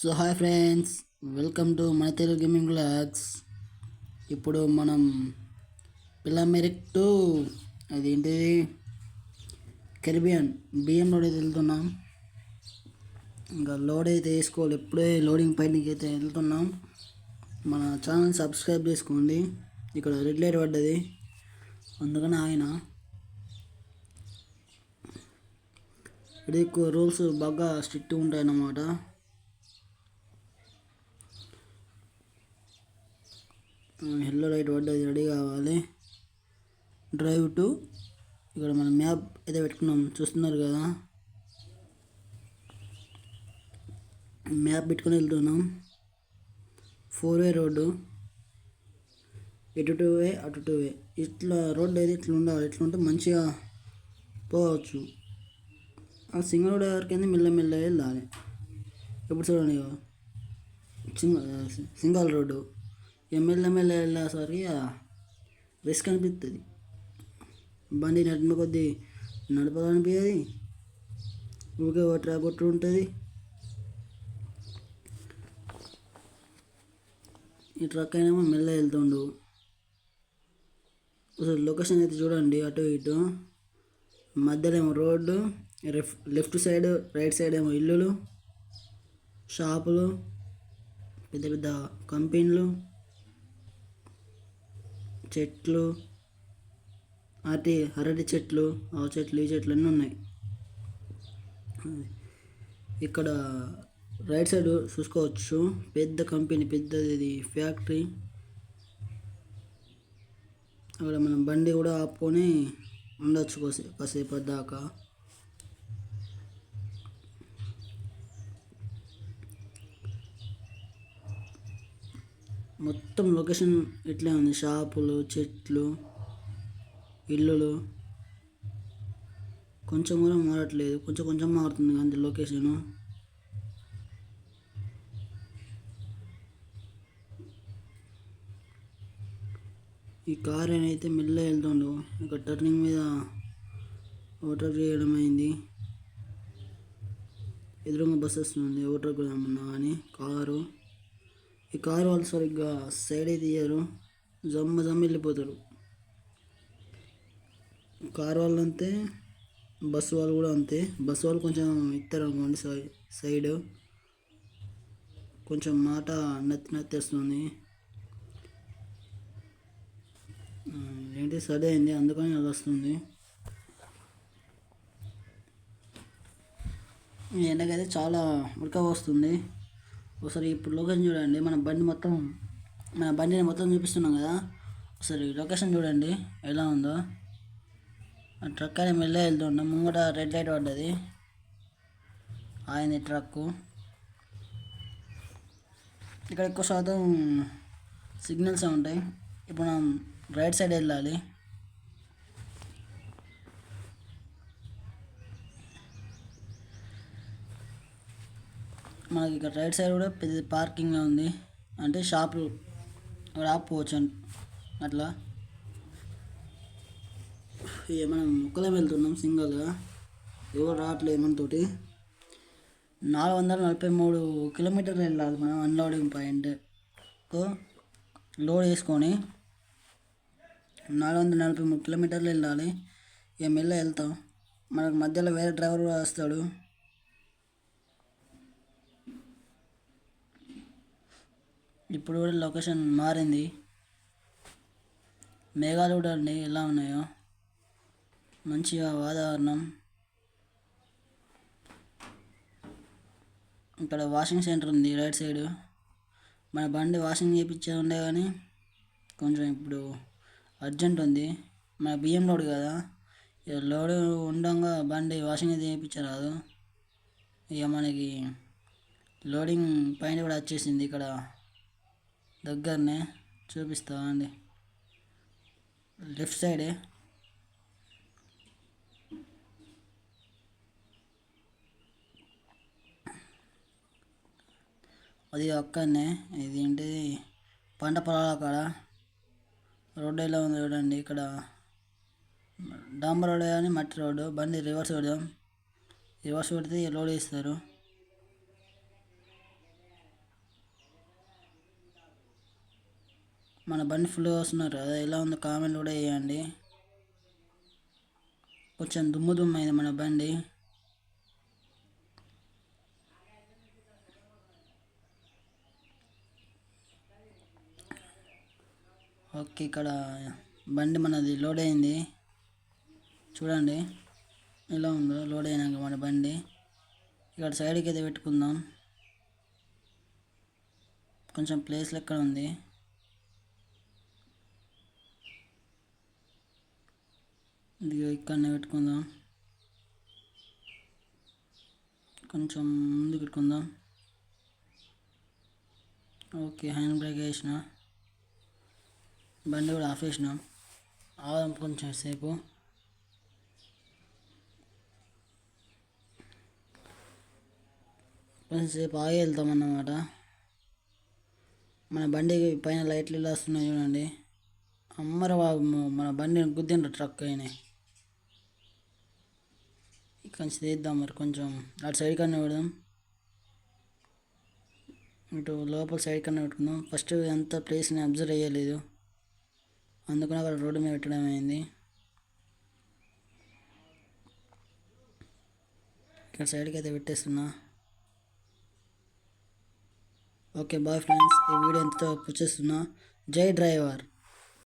So hi friends welcome to మన Telugu gaming blogs ఇప్పుడు మనం పిల్లమెరిక్ టు అదేంటిది కెరిబియన్ బియ్యం లోడ్ అయితే వెళ్తున్నాం. ఇంకా లోడ్ అయితే వేసుకోవాలి ఎప్పుడే లోడింగ్ పైనకి అయితే వెళ్తున్నాం. మన ఛానల్ సబ్స్క్రైబ్ చేసుకోండి. ఇక్కడ రెడ్ లైట్ పడ్డది. అందుకని ఆయన ఇక్కడ ఎక్కువ రూల్స్ బాగా స్ట్రిక్ట్ ఉంటాయి అన్నమాట ఎల్లో లైట్ పడ్డది రెడీ కావాలి డ్రైవ్ టు ఇక్కడ మనం మ్యాప్ అయితే పెట్టుకున్నాం. చూస్తున్నారు కదా? మ్యాప్ పెట్టుకొని వెళ్తున్నాం. Four way road. ఇటు టూ వే అటు టూ వే ఇట్లా రోడ్డు అయితే ఇట్లా ఉండాలి. ఇట్లా ఉంటే మంచిగా పోవచ్చు. ఆ సింగిల్ రోడ్ ఎవరికైనా మెల్లమెల్ల వెళ్ళాలి. ఎప్పుడు చూడండి సింగల్ రోడ్డు. ఇక మెల్ల మెల్ల వెళ్ళేసరికి రిస్క్ అనిపిస్తుంది బండి నడిపిన కొద్దీ నడపాలనిపించేది ఊరికే ఒక ట్రాక్ కొట్టు ఉంటుంది. ఈ ట్రక్ అయినా మెల్ల వెళ్తుండు. అసలు లొకేషన్ అయితే చూడండి అటు ఇటు. మధ్యలో ఏమో road left side right side ఏమో ఇల్లులు షాపులు పెద్ద పెద్ద కంపెనీలు చెట్లు అరటి అరటి చెట్లు ఆ చెట్లు ఈ చెట్లు అన్నీ ఉన్నాయి. ఇక్కడ రైట్ సైడ్ చూసుకోవచ్చు. పెద్ద కంపెనీ పెద్దది ఇది ఫ్యాక్టరీ. అక్కడ మనం బండి కూడా ఆపుకొని ఉండొచ్చు కాసే కాసేపు దాకా మొత్తం లొకేషన్ ఇట్లే ఉంది. షాపులు చెట్లు. ఇల్లులు. కొంచెం కూడా మారట్లేదు. కొంచెం కొంచెం మారుతుంది కానీ లొకేషను ఈ కార్ అయితే మెల్ల వెళ్తుండు. ఇక టర్నింగ్ మీద ఓటర్ చేయడం అయింది. ఎదురుగా బస్సు వస్తుంది. ఓటర్ కొడదామన్నా కానీ కారు. ఈ కారు వాళ్ళు సరిగ్గా సైడ్ తీయరు. జమ్మ జమ్మ వెళ్ళిపోతారు. కార్ వాళ్ళు అంతే బస్సు వాళ్ళు కూడా అంతే. బస్సు వాళ్ళు కొంచెం ఇస్తారు అనుకోండి సైడ్. కొంచెం మాట నత్తి నత్తేస్తుంది ఏంటి సరే అయింది అందుకని అలా వస్తుంది. ఎండకైతే చాలా ఉడక వస్తుంది. ఒకసారి ఇప్పుడు లొకేషన్ చూడండి మన బండి మొత్తం మన బండిని మొత్తం చూపిస్తున్నాం కదా. ఒకసారి లొకేషన్ చూడండి ఎలా ఉందో. ట్రక్ అని మెల్ల వెళ్తుండే. ముంగట రెడ్ లైట్ పడ్డది. ఆయన ట్రక్కు ఇక్కడ ఎక్కువ శాతం సిగ్నల్స్ ఉంటాయి. ఇప్పుడు మనం రైట్ సైడ్ వెళ్ళాలి. మనకి ఇక్కడ రైట్ సైడ్ కూడా పెద్ద పార్కింగ్ ఉంది. అంటే షాపులు అక్కడ ఆపుకోవచ్చు అట్లా. ఇక మనం ఒక్కలేం వెళ్తున్నాం సింగల్గా ఎవరు రావట్లేదు మనతోటి నాలుగు వందల నలభై మూడు కిలోమీటర్లు వెళ్ళాలి మనం అన్లోడింగ్ పాయింట్ లోడ్ వేసుకొని నాలుగు వందల నలభై మూడు కిలోమీటర్లు వెళ్ళాలి. ఇక మెల్ల వెళ్తాం. మనకు మధ్యలో వేరే డ్రైవర్ కూడా వస్తాడు. ఇప్పుడు కూడా లొకేషన్ మారింది. మేఘాలు కూడా అండి ఎలా ఉన్నాయో. మంచిగా వాతావరణం. ఇక్కడ వాషింగ్ సెంటర్ ఉంది రైట్ సైడ్ మన బండి వాషింగ్ చేయించే ఉండే కానీ కొంచెం ఇప్పుడు అర్జెంట్ ఉంది. మన బియ్యం లోడ్ కదా. ఇక లోడ్ ఉండగా బండి వాషింగ్ అయితే చేయించరాదు ఇక మనకి లోడింగ్ పైన కూడా వచ్చేసింది ఇక్కడ. దగ్గరనే. చూపిస్తా అండి లెఫ్ట్ సైడే అది అక్కడనే ఏంటిది పంట పొలాల కాడ. రోడ్డు ఎలా ఉంది చూడండి ఇక్కడ. డాంబర్ రోడ్ కానీ మట్టి రోడ్డు. బండి రివర్స్ పెడదాం. రివర్స్ కొడితే లోడ్ వేస్తారు. మన బండి ఫుల్ వస్తున్నారు. అదే ఎలా ఉందో కామెంట్ కూడా వేయండి కొంచెం దుమ్ము దుమ్ము అయింది మన బండి. ఓకే ఇక్కడ బండి మనది లోడ్ అయింది. చూడండి ఎలా ఉందో లోడ్ అయినాక మన బండి. ఇక్కడ సైడ్కి అయితే పెట్టుకుందాం. కొంచెం ప్లేస్ లెక్క ఉంది? ఇదిగో ఇక్కడనే పెట్టుకుందాం. కొంచెం ముందు పెట్టుకుందాం. ఓకే హ్యాండ్ బ్రేక్ వేసిన. బండి కూడా ఆఫ్ చేసినాం ఆదాం కొంచెం సేపు కొంచెంసేపు ఆగి వెళ్తాం అన్నమాట. మన బండి పైన లైట్లు ఇలా వస్తున్నాయి చూడండి. అమ్మర బాబు మన బండి గుద్దిండ్రు ట్రక్ అయినాయి కొంచెం తీద్దాం మరి కొంచెం. అటు సైడ్ కన్నా పెడదాం. ఇటు లోపల సైడ్ కన్నా పెట్టుకుందాం. ఫస్ట్ ఎంత ప్లేస్ని అబ్జర్వ్ అయ్యలేదు అందుకని అక్కడ రోడ్డు మీద పెట్టడం అయింది ఇక్కడ సైడ్కి అయితే పెట్టేస్తున్నా. Okay bye friends. ఈ వీడియో ఎంతో పుచ్చేస్తున్నా జై డ్రైవర్.